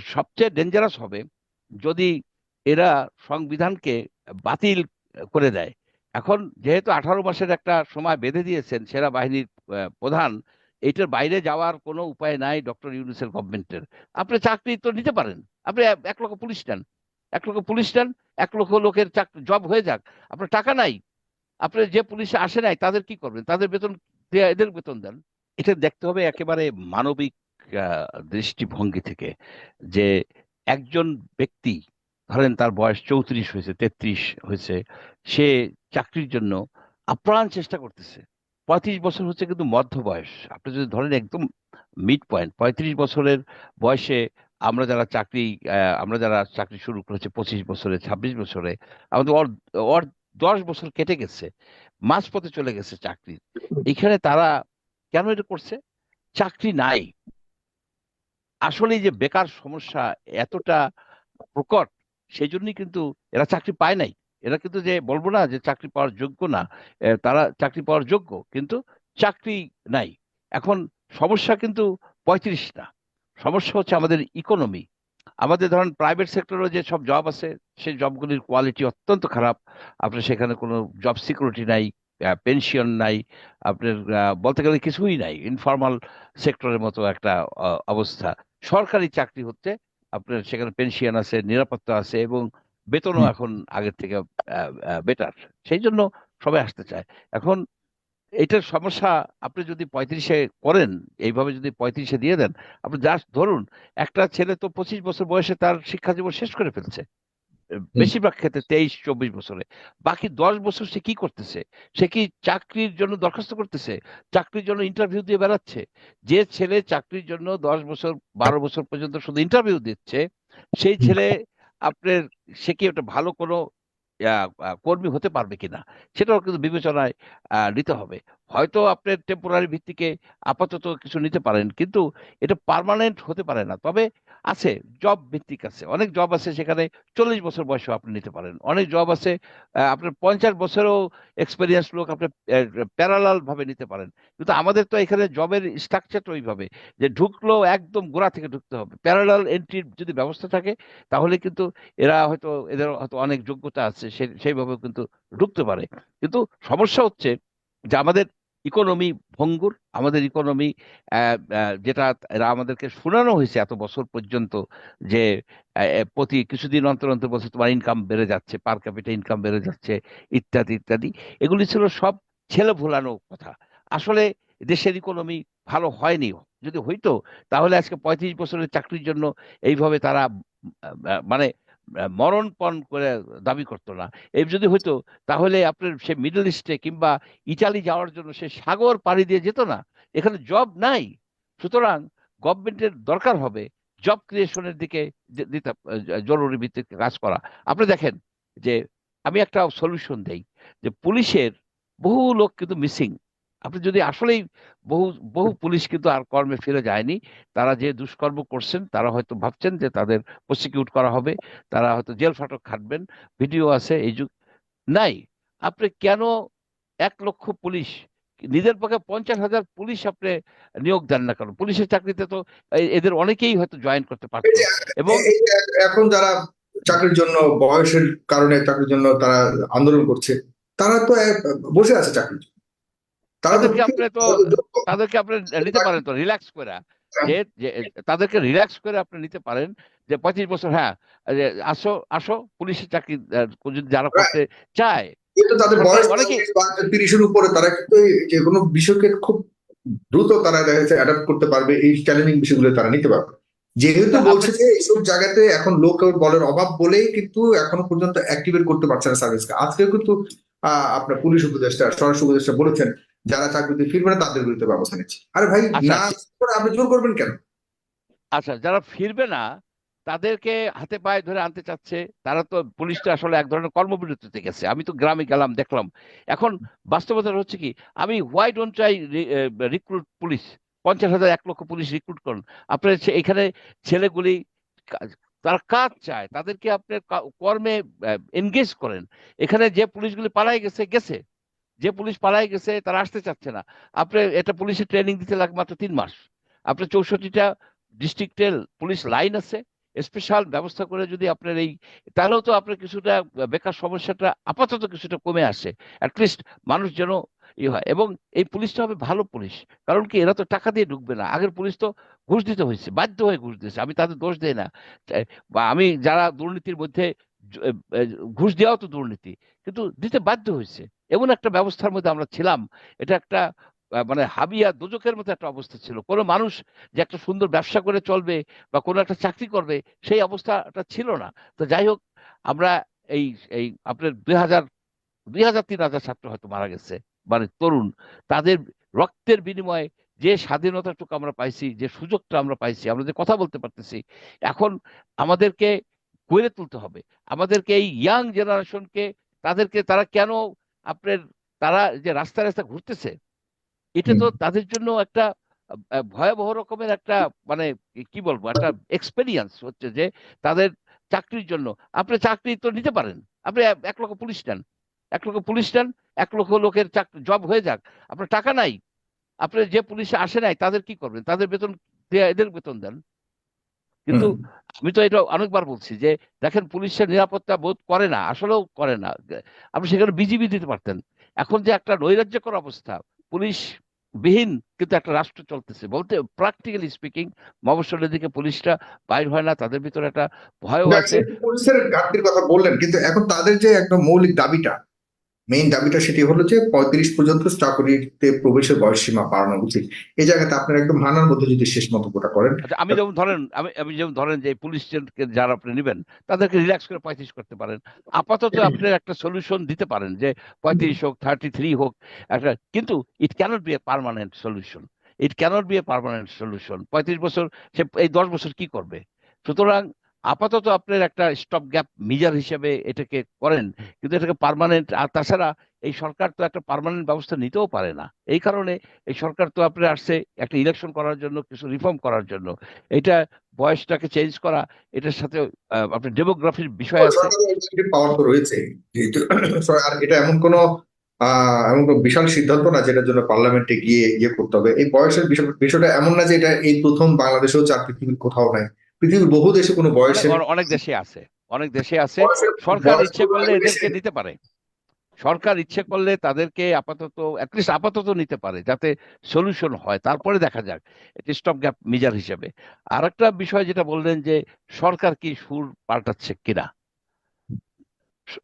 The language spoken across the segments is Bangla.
সবচেয়ে ডেঞ্জারাস হবে যদি এরা সংবিধানকে বাতিল করে দেয়। এখন যেহেতু আঠারো মাসের একটা সময় বেঁধে দিয়েছেন সেরা বাহিনীর প্রধান এটার বাইরে যাওয়ার কোনো উপায় নাই ডক্টর ইউনুসের গভর্নমেন্টের আপনি চাকরি তো নিতে পারেন। আপনি এক- লক্ষ পুলিশ নেন। এক লক্ষ পুলিশ নেন, এক লক্ষ লোকের চাকরি জব হয়ে যাক। আপনার টাকা নাই। আপনি যে পুলিশে আসে নাই, তাদের কি করবেন? তাদের বেতন, এদের বেতন দেন। এটা দেখতে হবে একেবারে মানবিক দৃষ্টিভঙ্গি থেকে যে একজন ব্যক্তি ধরেন তার বয়স চৌত্রিশ হয়েছে তেত্রিশ হয়েছে সে চাকরির জন্য আপ্রাণ চেষ্টা করতেছে। পঁয়ত্রিশ বছর হচ্ছে কিন্তু মধ্য বয়স। আপনি যদি ধরেন একদম মিড পয়েন্ট পঁয়ত্রিশ বছরের বয়সে আমরা যারা চাকরি আমরা যারা চাকরি শুরু করেছি পঁচিশ বছরে ছাব্বিশ বছরে আমাদের ওর দশ বছর কেটে গেছে মাঝপথে চলে গেছে চাকরির। এখানে তারা কেন এটা করছে? চাকরি নাই। আসলে যে বেকার সমস্যা এতটা প্রকট, সেই জন্যই কিন্তু এরা চাকরি পায় নাই। এরা কিন্তু যে বলব না যে চাকরি পাওয়ার যোগ্য না তারা চাকরি পাওয়ার যোগ্য, কিন্তু চাকরি নাই। এখন সমস্যা কিন্তু পঁয়ত্রিশ না সমস্যা হচ্ছে আমাদের ইকোনমি আমাদের ধরেন প্রাইভেট সেক্টরে যে সব জব আছে, সেই জবগুলির কোয়ালিটি অত্যন্ত খারাপ। আপনার সেখানে কোনো জব সিকিউরিটি নাই। পেনশন নাই আপনার বলতে গেলে কিছুই নাই ইনফর্মাল সেক্টরের মতো একটা অবস্থা। সরকারি চাকরি হচ্ছে আপনার সেখানে পেনশন আছে নিরাপত্তা আছে এবং বেতনও এখন আগের থেকে বেটার সেই জন্য সবাই আসতে চায়। এখন এটার সমস্যা আপনি যদি পঁয়ত্রিশে করেন এইভাবে যদি পঁয়ত্রিশে দিয়ে দেন আপনি জাস্ট ধরুন একটা ছেলে তো পঁচিশ বছর বয়সে তার শিক্ষা জীবন শেষ করে ফেলছে। বেশিরভাগ ক্ষেত্রে তেইশ, চব্বিশ বছরে। বাকি দশ বছর সে কি করতেছে? সে কি চাকরির জন্য দরখাস্ত করতেছে? চাকরির জন্য ইন্টারভিউ দিয়ে বেড়াচ্ছে? যে ছেলে চাকরির জন্য দশ বছর, বারো বছর পর্যন্ত শুধু ইন্টারভিউ দিচ্ছে, সেই ছেলে আপনার, সে কি একটা ভালো কোনো কর্মী হতে পারবে কিনা? সেটাও কিন্তু বিবেচনায় নিতে হবে। হয়তো আপনার টেম্পোরারি ভিত্তিকে আপাতত কিছু নিতে পারেন, কিন্তু এটা পার্মানেন্ট হতে পারে না। তবে আছে জব ভিত্তিক আছে। অনেক জব আছে সেখানে চল্লিশ বছর বয়সেও আপনি নিতে পারেন। অনেক জব আছে আপনার পঞ্চাশ বছরেও এক্সপিরিয়েন্স লোক আপনি প্যারালাল ভাবে নিতে পারেন। কিন্তু আমাদের তো এখানে জবের স্ট্রাকচারটা ওইভাবে, যে ঢুকলেও একদম গোড়া থেকে ঢুকতে হবে। প্যারালাল এন্ট্রির যদি ব্যবস্থা থাকে, তাহলে কিন্তু এরা হয়তো, এদের হয়তো অনেক যোগ্যতা আছে সেইভাবে কিন্তু ঢুকতে পারে। কিন্তু সমস্যা হচ্ছে যে আমাদের ইকোনমি ভঙ্গুর। আমাদের ইকোনমি যেটা আমাদেরকে শোনানো হয়েছে এত বছর পর্যন্ত যে প্রতি কিছুদিন অন্তর অন্তর বছর তোমার ইনকাম বেড়ে যাচ্ছে পার ক্যাপিটা ইনকাম বেড়ে যাচ্ছে, ইত্যাদি ইত্যাদি। এগুলি ছিল সব ছেলে ভোলানো কথা। আসলে দেশের ইকোনমি ভালো হয়নি। যদি হইতো, তাহলে আজকে পঁয়ত্রিশ বছরের চাকরির জন্য এইভাবে তারা মানে মরণপণ করে দাবি করতো না। এই যদি হইতো, তাহলে আপনার সে মিডল ইস্টে কিংবা ইটালি যাওয়ার জন্য সে সাগর পাড়ি দিয়ে যেত না। এখানে জব নাই। সুতরাং গভর্নমেন্টের দরকার হবে জব ক্রিয়েশনের দিকে জরুরি ভিত্তিতে কাজ করা। আপনি দেখেন যে, আমি একটা সলিউশন দেই যে, পুলিশের বহু লোক কিন্তু মিসিং আপনি যদি আসলেই বহু বহু পুলিশ কিন্তু আর কর্মে ফিরে যায়নি তারা যে দুষ্কর্ম করছেন তারা হয়তো ভাবছেন যে তাদের প্রসিকিউট করা হবে তারা হয়তো জেল ফাটক খাটবেন ভিডিও আছে এই যুগ নাই। আপনি কেন এক লক্ষ পুলিশ নিজের পক্ষে পঞ্চাশ হাজার পুলিশ আপনি নিয়োগ দেন না কেন? পুলিশের চাকরিতে তো এদের অনেকেই হয়তো জয়েন করতে পারতো। এবং এখন যারা চাকরির জন্য বয়সের কারণে চাকরির জন্য তারা আন্দোলন করছে তারা তো বসে আছে চাকরির জন্য। তাদেরকে আপনি তো তাদেরকে আপনি নিতে পারেন তো রিল্যাক্স করে। যে তাদেরকে রিল্যাক্স করে আপনি নিতে পারেন যে পঁচিশ বছর হ্যাঁ আসো আসো পুলিশের চাকরি যদি যারা করতে চায়। কিন্তু তাদের বয়স তিরিশের উপরে তারা কিন্তু যে কোনো বিষয়কে খুব দ্রুত তারা দেখা যাচ্ছে অ্যাডাপ্ট করতে পারবে এই চ্যালেঞ্জিং বিষয়গুলো তারা নিতে পারবে। যেহেতু বলছে যে এইসব জায়গাতে এখন লোক বলের অভাব বলেই কিন্তু এখনও পর্যন্ত অ্যাক্টিভেট করতে পারছে না সার্ভিসকে আজকে কিন্তু আহ, আপনার পুলিশ উপদেষ্টা স্বরাষ্ট্র উপদেষ্টা বলেছেন যারা চাকরিতে ফিরবে না তাদের বিরুদ্ধে ব্যবস্থা নিচ্ছে। আরে ভাই আচ্ছা। না আপনি জোর করবেন কেন? আচ্ছা যারা ফিরবে না তাদেরকে হাতে পায়ে ধরে আনতে চাচ্ছে তারা তো পুলিশটা আসলে এক ধরনের কর্মবিরতিতে গেছে। আমি তো গ্রামে গেলাম দেখলাম। এখন বাস্তবতা হচ্ছে কি আমি হোয়াই ডোন্ট চাই রিক্রুট পুলিশ পঞ্চাশ হাজার এক লক্ষ পুলিশ রিক্রুট করুন। আপনার এখানে ছেলেগুলি তারা কাজ চায় তাদেরকে আপনার কর্মে এনগেজ করেন। এখানে যে পুলিশগুলি পালাই গেছে গেছে। যে পুলিশ পালাই গেছে তারা আসতে চাচ্ছে না। আপনি এটা পুলিশের ট্রেনিং দিতে লাগে মাত্র তিন মাস। আপনার চৌষট্টিটা ডিস্ট্রিক্টের পুলিশ লাইন আছে স্পেশাল ব্যবস্থা করে যদি আপনার এই তাহলেও তো আপনার কিছুটা বেকার সমস্যাটা আপাতত কিছুটা কমে আসে। অ্যাটলিস্ট মানুষ যেন ই হয়। এবং এই পুলিশটা হবে ভালো পুলিশ। কারণ কি এরা তো টাকা দিয়ে ঢুকবে না। আগের পুলিশ তো ঘুষ দিতে হয়েছে, বাধ্য হয়ে ঘুষ দিয়েছে। আমি তাদের দোষ দেই না। আমি যারা দুর্নীতির মধ্যে ঘুষ দেওয়াও তো দুর্নীতি। কিন্তু দিতে বাধ্য হয়েছে। এমন একটা ব্যবস্থার মধ্যে আমরা ছিলাম। এটা একটা মানে হাবিয়া দুজকের মতো একটা অবস্থা ছিল। কোনো মানুষ যে একটা সুন্দর ব্যবসা করে চলবে বা কোনো একটা চাকরি করবে, সেই অবস্থাটা ছিল না। তো যাই হোক, আমরা এই এই আপনার দুই হাজার দুই হাজার, তিন হাজার ছাত্র হয়তো মারা গেছে। মানে তরুণ, তাদের রক্তের বিনিময়ে যে স্বাধীনতাটুকু আমরা পাইছি, যে সুযোগটা আমরা পাইছি, আমরা যে কথা বলতে পারতেছি, এখন আমাদেরকে গড়ে তুলতে হবে। আমাদেরকে এই ইয়াং জেনারেশনকে তাদেরকে তারা কেন আপনার তারা যে রাস্তায় রাস্তায় ঘুরতেছে এটা তো তাদের জন্য একটা ভয়াবহ রকমের একটা মানে কি বলব একটা এক্সপেরিয়েন্স হচ্ছে যে তাদের চাকরির জন্য। আপনি চাকরি তো নিতে পারেন। আপনি এক- লক্ষ পুলিশ নেন। এক লক্ষ পুলিশ নেন এক লক্ষ লোকের চাকরি জব হয়ে যাক। আপনার টাকা নাই। আপনি যে পুলিশে আসে নাই তাদের কি করবেন? তাদের বেতন এদের বেতন দেন। কিন্তু আমি তো এটা অনেকবার বলছি যে দেখেন পুলিশের নিরাপত্তা বোধ করে না আসলেও করে না। আপনি সেখানে বিজিবি দিতে পারতেন। এখন যে একটা নৈরাজ্যকর অবস্থা পুলিশ বিহীন কিন্তু একটা রাষ্ট্র চলতেছে। বলতে প্র্যাকটিক্যালি স্পিকিং মফস্বলের দিকে পুলিশটা বাইর হয় না তাদের ভিতরে একটা ভয়ও আছে। পুলিশের ঘাটতির কথা বললেন কিন্তু এখন তাদের যে একটা মৌলিক দাবিটা মেইন দাবিটা সেটি হলো যে পঁয়ত্রিশ পর্যন্ত চাকরিতে প্রবেশের বয়স সীমা বাড়ানো উচিত। এই জায়গাতে আপনার একদম মানার মধ্যে যদি শেষ মন্তব্যটা করেন। আচ্ছা আমি যেমন ধরেন আমি আমি যেমন ধরেন যে পুলিশ যারা আপনি নেবেন তাদেরকে রিল্যাক্স করে পঁয়ত্রিশ করতে পারেন। আপাতত আপনি একটা সলিউশন দিতে পারেন যে পঁয়ত্রিশ হোক থার্টি থ্রি হোক একটা কিন্তু it cannot be a permanent solution it cannot be a permanent solution পঁয়ত্রিশ বছর সে এই দশ বছর কি করবে? সুতরাং আপাতত আপনার একটা স্টপ গ্যাপ মিজার হিসেবে এটাকে করেন, কিন্তু এটাকে পার্মানেন্ট আর তাছাড়া এই সরকার তো একটা পার্মানেন্ট ব্যবস্থা নিতেও পারে না। এই কারণে এই সরকার তো আপনার আসছে একটা ইলেকশন করার জন্য, কিছু রিফর্ম করার জন্য। এটা বয়সটাকে চেঞ্জ করা, এটার সাথে আপনার ডেমোগ্রাফির বিষয় আছে। পাওয়ার তো রয়েছে আর এটা এমন কোনো এমন বিশাল সিদ্ধান্ত না যেটার জন্য পার্লামেন্টে গিয়ে ইয়ে করতে হবে। এই বয়সের বিষয়টা এমন না যে এটা এই প্রথম বাংলাদেশেও পৃথিবীর কোথাও নাই। পৃথিবীর বহু দেশে কোনো বয়সের অনেক- অনেক দেশে আছে। অনেক দেশে আছে। সরকার ইচ্ছে করলে এদেরকে নিতে পারে। সরকার ইচ্ছে করলে তাদেরকে আপাতত অ্যাটলিস্ট আপাতত নিতে পারে যাতে সলিউশন হয়। তারপরে দেখা যাক। স্টপ গ্যাপ মিজার হিসেবে। আর একটা বিষয় যেটা বললেন যে সরকার কি সুর পাল্টাচ্ছে কিনা?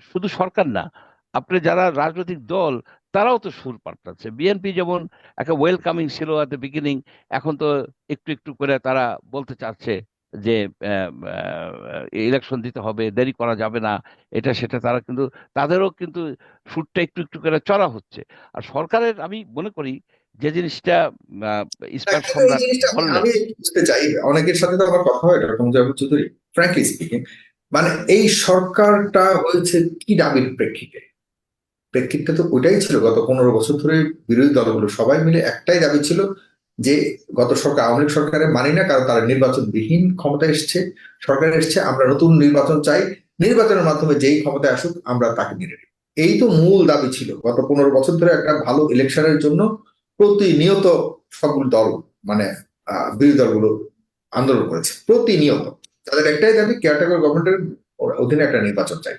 শুধু সরকার না আপনি যারা রাজনৈতিক দল তারাও তো সুর পাল্টাচ্ছে। বিএনপি যেমন একটা ওয়েলকামিং ছিল এট দ্য বিগিনিং এখন তো একটু একটু করে তারা বলতে চাচ্ছে যে ইলেকশন দিতে হবে দেরি করা যাবে না এটা সেটা তারা কিন্তু তাদেরও কিন্তু সুরটা একটু একটু করে চড়া হচ্ছে। আর সরকারের আমি মনে করি যে জিনিসটা সম্রাট আমি বুঝতে চাই অনেকের সাথে তো আমার কথা হয় doctor Mujahid Chowdhury frankly speaking মানে এই সরকারটা হয়েছে কি দাবির প্রেক্ষিতে? প্রেক্ষিতটা তো ওইটাই ছিল গত পনেরো বছর ধরে বিরোধী দলগুলো সবাই মিলে একটাই দাবি ছিল যে গত সরকার, আওয়ামী লীগ সরকারে মানি না, কারণ তারা নির্বাচনবিহীন ক্ষমতা এসছে, সরকার এসছে, আমরা নতুন নির্বাচন চাই, নির্বাচনের মাধ্যমে যেই ক্ষমতায় আসুক, আমরা তাকে মেনে নিই এই তো মূল দাবি ছিল। গত পনেরো বছর ধরে একটা ভালো ইলেকশনের জন্য প্রতিনিয়ত সবগুলো দল মানে বিরোধী দলগুলো আন্দোলন করেছে। প্রতিনিয়ত। তাদের একটাই দাবি কেয়ারটেকার গভর্নমেন্টের অধীনে একটা নির্বাচন চাই।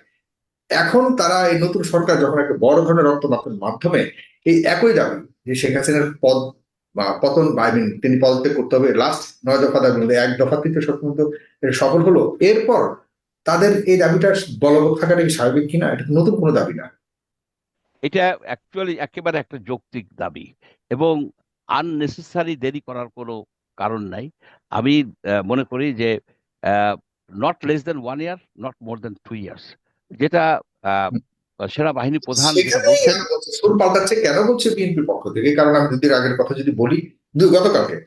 এখন তারা এই নতুন সরকার যখন একটা বড় ধরনের রক্তপাতের মাধ্যমে, এই একই দাবি যে শেখ হাসিনার পদ বা পতন বা mean, তিনি পদত্যাগ করতে হবে। লাস্ট নয় দফা দাবির মধ্যে এক দফা সত্যমতো এটা সফল হলো। এরপর তাদের এই দাবিটা বলবৎ থাকাটা কি স্বাভাবিক কিনা এটা নতুন কোনো দাবি না। এটা অ্যাকচুয়ালি একেবারে একটা যৌক্তিক দাবি এবং আননেসেসারি দেরি করার কোনো কারণ নাই। আমি মনে করি যে not less than one year not more than two years যেটা সেনাবাহিনী প্রধান যেটা বলছেন সুর পাল্টাচ্ছে কেন বলছে বিএনপির পক্ষ থেকে? কারণ আমি দুদিন আগের কথা যদি বলি দু- গতকালকে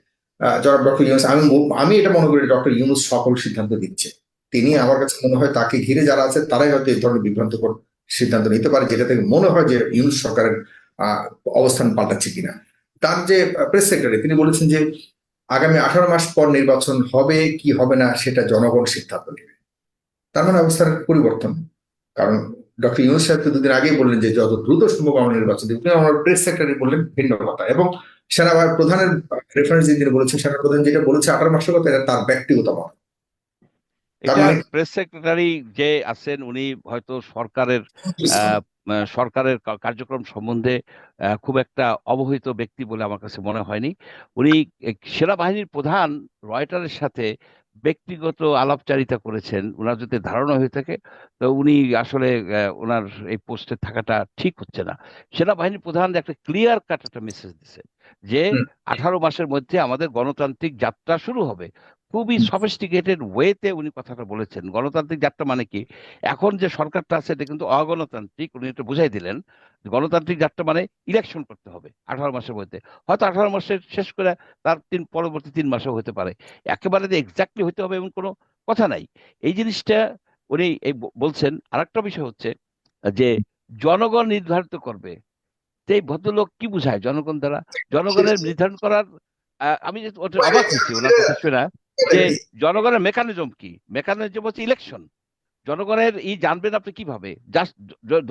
জনাব ডক্টর ইউনুস আমি আমি এটা মনে করি ডক্টর ইউনুস সকল সিদ্ধান্ত দিচ্ছে। তিনি আমার কাছে মনে হয় তাকে ঘিরে যারা আছে তারাই হয়তো এই ধরনের বিভ্রান্তকর সিদ্ধান্ত নিতে পারে যেটা থেকে মনে হয় যে ইউনুস সরকারের আহ, অবস্থান পাল্টাচ্ছে কিনা। তার যে প্রেস সেক্রেটারি তিনি বলেছেন যে আগামী আঠারো মাস পর নির্বাচন হবে কি হবে না সেটা জনগণ সিদ্ধান্ত নেবে। তার মানে অবস্থার পরিবর্তন। কারণ ডক্টর ইউনুস সাহেব তো দুদিন আগেই বললেন যে যত দ্রুত সম্ভব আমরা নির্বাচন দিব। কিন্তু আমার প্রেস সেক্রেটারি বললেন ভিন্ন কথা। এবং সেনাবাহিনী প্রধানের রেফারেন্স দিয়ে তিনি বলেছেন সেনা প্রধান যেটা বলেছে আঠারো মাসের কথা এটা তার ব্যক্তিগত মত। মানে প্রেস সেক্রেটারি যে আছেন উনি হয়তো সরকারের সরকারের কার্যক্রম সম্বন্ধে খুব একটা অবহিত ব্যক্তি বলে আমার কাছে মনে হয়নি। উনি সেনাবাহিনীর প্রধান রয়টারের সাথে ব্যক্তিগত আলাপচারিতা করেছেন ওনার যদি ধারণা হয়ে থাকে তো উনি আসলে আহ, ওনার এই পোস্টে থাকাটা ঠিক হচ্ছে না সেনাবাহিনীর প্রধান একটা ক্লিয়ার কাট একটা মেসেজ দিচ্ছে যে। আঠারো মাসের মধ্যে আমাদের গণতান্ত্রিক যাত্রা শুরু হবে খুবই। সফিস্টিকেটেড ওয়েতে উনি কথাটা বলেছেন। গণতান্ত্রিক যাত্রা মানে কি? এখন যে সরকারটা আছে এটা কিন্তু অগণতান্ত্রিক। উনি এটা বুঝাই দিলেন গণতান্ত্রিক যাত্রা মানে ইলেকশন করতে হবে আঠারো মাসের মধ্যে। হয়তো আঠারো মাসের শেষ করে তার তিন পরবর্তী তিন মাসও হতে পারে। একেবারে যে এক্স্যাক্টলি হতে হবে এমন কোনো কথা নাই। এই জিনিসটা উনি এই বলছেন। আরেকটা বিষয় হচ্ছে যে জনগণ নির্ধারিত করবে। এই ভদ্রলোক কি বুঝায় জনগণ দ্বারা? জনগণের নির্ধারণ করার আহ, আমি যে অবাক হয়েছি ওনার কথা শুনে। যে জনগণের মেকানিজম কি? মেকানিজম হচ্ছে ইলেকশন জনগণের ই জানবেন আপনি কীভাবে? জাস্ট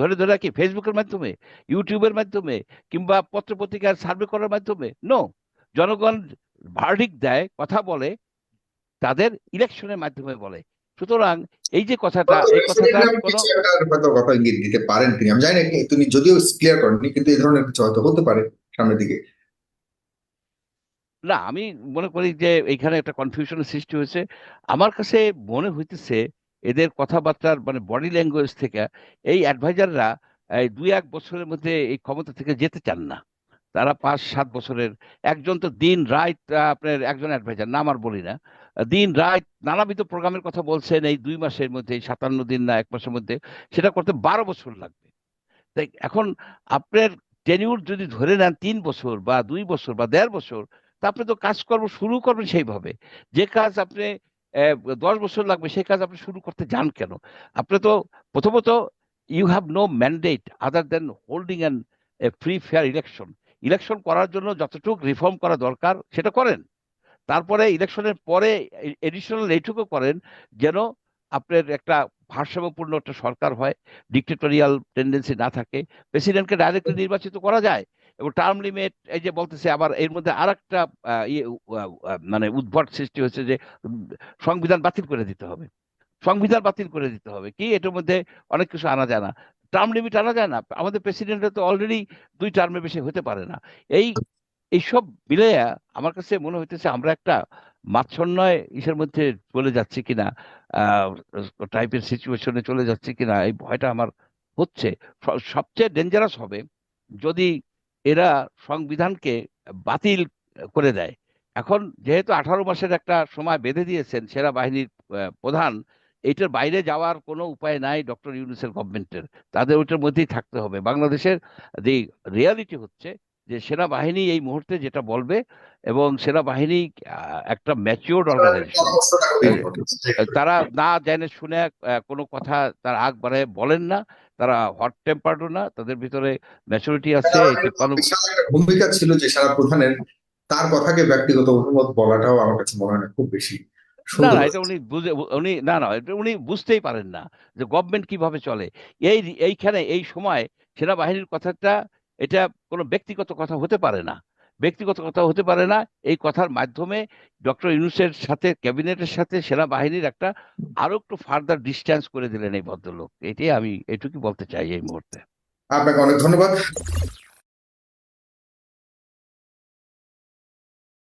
ধরে ধরে কি ফেসবুকের মাধ্যমে ইউটিউবের মাধ্যমে কিংবা পত্র পত্রিকার সার্ভে করার মাধ্যমে। নো জনগণ ভার্ডিক দেয় কথা বলে তাদের ইলেকশনের মাধ্যমে বলে। সুতরাং এই যে কথাটা এই কথাটা কোনো কথা ইঙ্গিত দিতে পারেন তিনি আমি জানি তিনি যদিও ক্লিয়ার করেননি কিন্তু এই ধরনের কিছু হয়তো হতে পারে সামনের দিকে। না, আমি মনে করি যে এখানে একটা কনফিউশনের সৃষ্টি হয়েছে। আমার কাছে মনে হইতেছে এদের কথাবার্তার মানে বডি ল্যাঙ্গুয়েজ থেকে এই অ্যাডভাইজাররা এই দুই এক বছরের মধ্যে এই ক্ষমতা থেকে যেতে চান না। তারা পাঁচ সাত বছরের, একজন তো দিন রাত, আপনার একজন অ্যাডভাইজার নাম আর বলি না, দিন রাত নানাবিধ প্রোগ্রামের কথা বলছেন, এই দুই মাসের মধ্যে, এই সাতান্ন দিন না, এক মাসের মধ্যে, সেটা করতে বারো বছর লাগবে। তাই এখন আপনার টেনিউর যদি ধরে নেন তিন বছর বা দুই বছর বা দেড় বছর তা আপনি তো কাজকর্ম শুরু করবেন সেইভাবে। যে কাজ আপনি দশ বছর লাগবে সেই কাজ আপনি শুরু করতে যান কেন? আপনি তো প্রথমত you have no mandate other than holding an free fair election election করার জন্য যতটুকু রিফর্ম করা দরকার সেটা করেন। তারপরে ইলেকশনের পরে এডিশনাল এইটুকু করেন যেন আপনার একটা ভারসাম্যপূর্ণ একটা সরকার হয় ডিক্টেটোরিয়াল টেন্ডেন্সি না থাকে। প্রেসিডেন্টকে ডাইরেক্টলি নির্বাচিত করা যায়। এবং টার্ম লিমিট এই যে বলতেছে, আবার এর মধ্যে আর একটা মানে উদ্ভট সৃষ্টি হচ্ছে যে সংবিধান বাতিল করে দিতে হবে। সংবিধান বাতিল করে দিতে হবে। কি? এটার মধ্যে অনেক কিছু আনা যায় না। টার্ম লিমিট আনা যায় না। আমাদের প্রেসিডেন্টের তো অলরেডি দুই টার্মের বেশি হতে পারে না। এই এইসব মিলেয়া আমার কাছে মনে হইতেছে আমরা একটা মাৎসন্যয় ইসের মধ্যে চলে যাচ্ছি কিনা টাইপের সিচুয়েশনে চলে যাচ্ছি কিনা, এই ভয়টা আমার হচ্ছে। সবচেয়ে ডেঞ্জারাস হবে যদি এরা সংবিধানকে বাতিল করে দেয়। এখন যেহেতু আঠারো মাসের একটা সময় বেঁধে দিয়েছেন সেরা বাহিনীর প্রধান, এটার বাইরে যাওয়ার কোনো উপায় নাই ডক্টর ইউনুসের গভর্নমেন্টের তাদের ওইটার মধ্যেই থাকতে হবে। বাংলাদেশের যে রিয়ালিটি হচ্ছে যে সেনাবাহিনী এই মুহূর্তে যেটা বলবে এবং সেনাবাহিনী একটা ম্যাচিওর্ড অর্গানাইজেশন। তারা না জেনে শুনে কোনো কথা তার আগ বাড়ায় বলেন না। তারা হট টেম্পার্ডও না তাদের ভিতরে ম্যাচুরিটি আছে ভূমিকা ছিল যে সেনা প্রধানের তার কথাকে ব্যক্তিগত অভিমত বলাটাও আমার কাছে মনে হয় খুব বেশি না না এটা উনি বুঝে উনি না না এটা উনি বুঝতেই পারেন না যে গভর্নমেন্ট কীভাবে চলে। এই এইখানে এই সময় সেনাবাহিনীর কথাটা এটা কোনো ব্যক্তিগত কথা হতে পারে না। ব্যক্তিগত কথা হতে পারে না। এই কথার মাধ্যমে ডক্টর ইউনুসের সাথে, ক্যাবিনেটের সাথে সেনাবাহিনীর একটা আরও একটু ফার্দার ডিস্টেন্স করে দিলেন এই ভদ্রলোক। এটাই আমি এটুকু বলতে চাই এই মুহূর্তে। আপনাকে অনেক ধন্যবাদ।